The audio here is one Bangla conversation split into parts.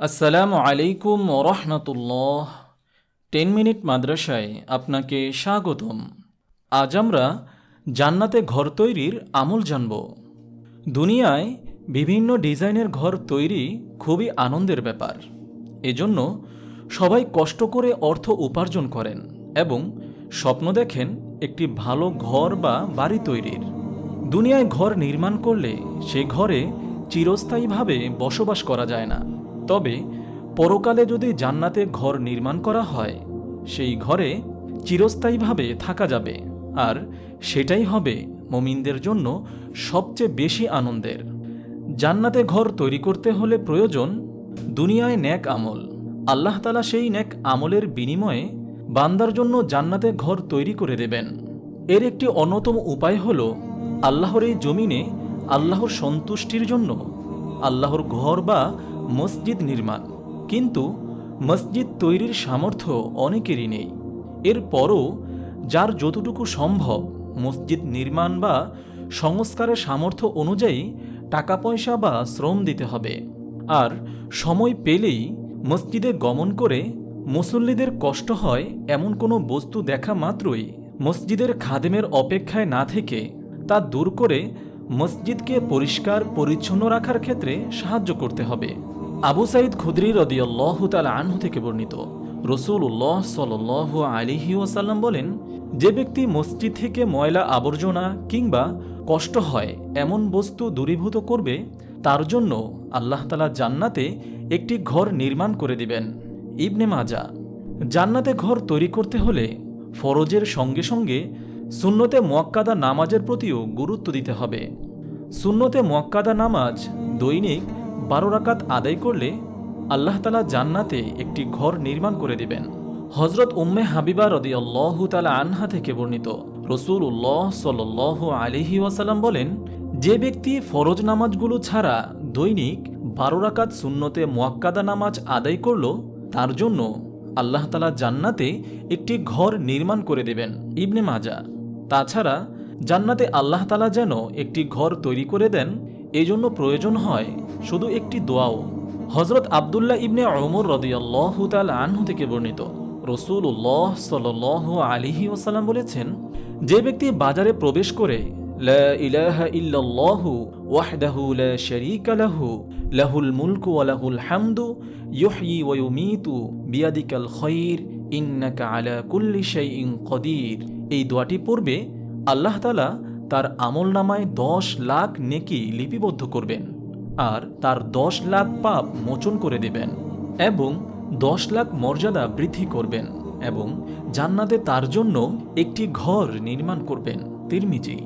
আসসালামু আলাইকুম রহমতুল্লাহ। টেন মিনিট মাদ্রাসায় আপনাকে স্বাগতম। আজ আমরা জান্নাতে ঘর তৈরির আমল জানব। দুনিয়ায় বিভিন্ন ডিজাইনের ঘর তৈরি খুবই আনন্দের ব্যাপার। এজন্য সবাই কষ্ট করে অর্থ উপার্জন করেন এবং স্বপ্ন দেখেন একটি ভালো ঘর বা বাড়ি তৈরির। দুনিয়ায় ঘর নির্মাণ করলে সে ঘরে চিরস্থায়ীভাবে বসবাস করা যায় না। তবে পরকালে যদি জান্নাতে ঘর নির্মাণ করা হয়, সেই ঘরে চিরস্থায়ীভাবে থাকা যাবে, আর সেটাই হবে মমিনদের জন্য সবচেয়ে বেশি আনন্দের। জান্নাতে ঘর তৈরি করতে হলে প্রয়োজন দুনিয়ায় ন্যাক আমল। আল্লাহ তালা সেই ন্যাক আমলের বিনিময়ে বান্দার জন্য জান্নাতে ঘর তৈরি করে দেবেন। এর একটি অন্যতম উপায় হল আল্লাহর এই জমিনে আল্লাহর সন্তুষ্টির জন্য আল্লাহর ঘর বা মসজিদ নির্মাণ। কিন্তু মসজিদ তৈরির সামর্থ্য অনেকেরই নেই। এরপরও যার যতটুকু সম্ভব মসজিদ নির্মাণ বা সংস্কারের সামর্থ্য অনুযায়ী টাকা পয়সা বা শ্রম দিতে হবে। আর সময় পেলেই মসজিদে গমন করে মুসল্লিদের কষ্ট হয় এমন কোনো বস্তু দেখা মাত্রই মসজিদের খাদেমের অপেক্ষায় না থেকে তা দূর করে মসজিদকে পরিষ্কার পরিচ্ছন্ন রাখার ক্ষেত্রে সাহায্য করতে হবে। আবু সাইদ খুদ্রি রদিয়াল্লাহ তাল আনহু থেকে বর্ণিত রসুল উল্লাহ সাল আলিহি ওয়াসাল্লাম বলেন, যে ব্যক্তি মসজিদ থেকে ময়লা আবর্জনা কিংবা কষ্ট হয় এমন বস্তু দূরীভূত করবে, তার জন্য আল্লাহ তালা জান্নাতে একটি ঘর নির্মাণ করে দিবেন। ইবনে মাজা জান্নাতে ঘর তৈরি করতে হলে ফরজের সঙ্গে সঙ্গে সুন্নতে মোয়াক্কাদা নামাজের প্রতিও গুরুত্ব দিতে হবে। সুন্নতে মোয়াক্কাদা নামাজ দৈনিক বারো রাকাত আদায় করলে আল্লাহ তালা জান্নাতে একটি ঘর নির্মাণ করে দিবেন। হজরত উম্মে হাবিবা রদি আল্লাহ তালা আনহা থেকে বর্ণিত রসুল উল্লাহ সাল আলিহি ওয়াসাল্লাম বলেন, যে ব্যক্তি ফরজ নামাজগুলো ছাড়া দৈনিক বারো রাকাত সুন্নতে মোয়াক্কাদা নামাজ আদায় করল, তার জন্য আল্লাহ তালা জান্নাতে একটি ঘর নির্মাণ করে দেবেন। ইবনে মাজা তাছাড়া জান্নাতে আল্লাহ তালা যেন একটি ঘর তৈরি করে দেন এজন্য প্রয়োজন হয় শুধু একটি দোয়াও। হজরত আবদুল্লাহ ইবনে অমর রদিয়াল্লাহ তাল আনহু থেকে বর্ণিত। রসুল উল্লাহ সাল আলিহি ওসাল্লাম বলেছেন, যে ব্যক্তি বাজারে প্রবেশ করে লাহুল বিয়াদিকাল এই দোয়াটি পড়বে আল্লাহ তার আমল নামায় দশ লাখ নেকি লিপিবদ্ধ করবেন আর তার দশ লাখ পাপ মোচন করে দেবেন এবং দশ লাখ মর্যাদা বৃদ্ধি করবেন এবং জান্নাতে তার জন্য একটি ঘর নির্মাণ করবেন তিরমিজি।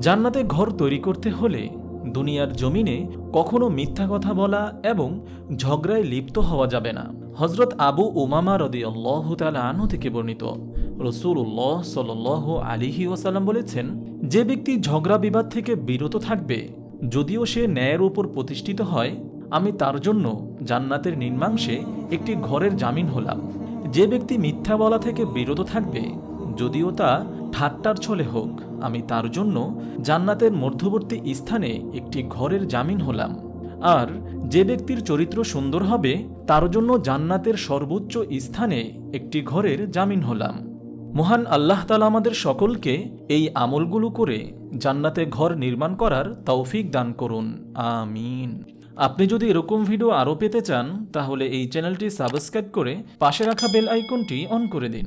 জান্নাতে ঘর তৈরি করতে হলে দুনিয়ার জমিনে কখনো মিথ্যা কথা বলা এবং ঝগড়ায় লিপ্ত হওয়া যাবে না। হজরত আবু উমামা রদি আল্লাহ আনহু থেকে বর্ণিত। রসুল উল্লাহ সাল আলিহি ওসাল্লাম বলেছেন যে ব্যক্তি ঝগড়া বিবাদ থেকে বিরত থাকবে, যদিও সে ন্যায়ের উপর প্রতিষ্ঠিত হয়, আমি তার জন্য জান্নাতের নির্মাংসে একটি ঘরের জামিন হলাম। যে ব্যক্তি মিথ্যা বলা থেকে বিরত থাকবে, যদিও তা ঠাট্টার ছলে হোক, আমি তার জন্য জান্নাতের মধ্যবর্তী স্থানে একটি ঘরের জামিন হলাম। আর যে ব্যক্তির চরিত্র সুন্দর হবে, তার জন্য জান্নাতের সর্বোচ্চ স্থানে একটি ঘরের জামিন হলাম। মহান আল্লাহ তালা আমাদের সকলকে এই আমলগুলো করে জান্নাতে ঘর নির্মাণ করার তৌফিক দান করুন। আমিন। আপনি যদি এরকম ভিডিও আরও পেতে চান, তাহলে এই চ্যানেলটি সাবস্ক্রাইব করে পাশে রাখা বেল আইকনটি অন করে দিন।